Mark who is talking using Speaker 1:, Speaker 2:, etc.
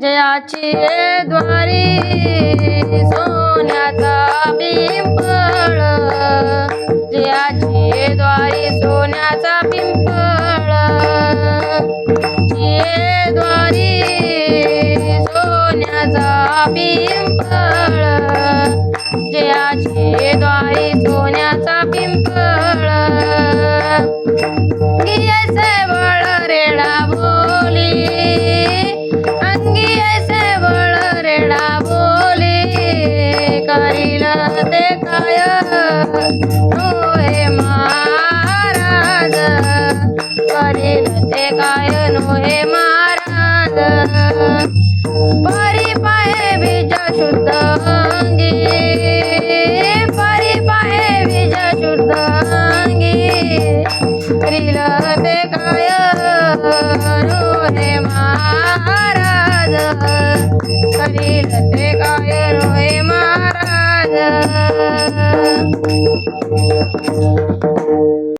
Speaker 1: जयाची द्वारी सोन्याचा पिंपळ. जयाची द्वारी सोन्याचा पिंपळ. जिये द्वारी सोन्याचा पिंपळ. ते काय नोहे महाराज करील ते काय नोहे महाराज। परी पाहे बीज शुद्ध अंगी परी पाहे बीज शुद्ध अंगी। करील ते काय नो हे महाराज करील ते काय Thank you.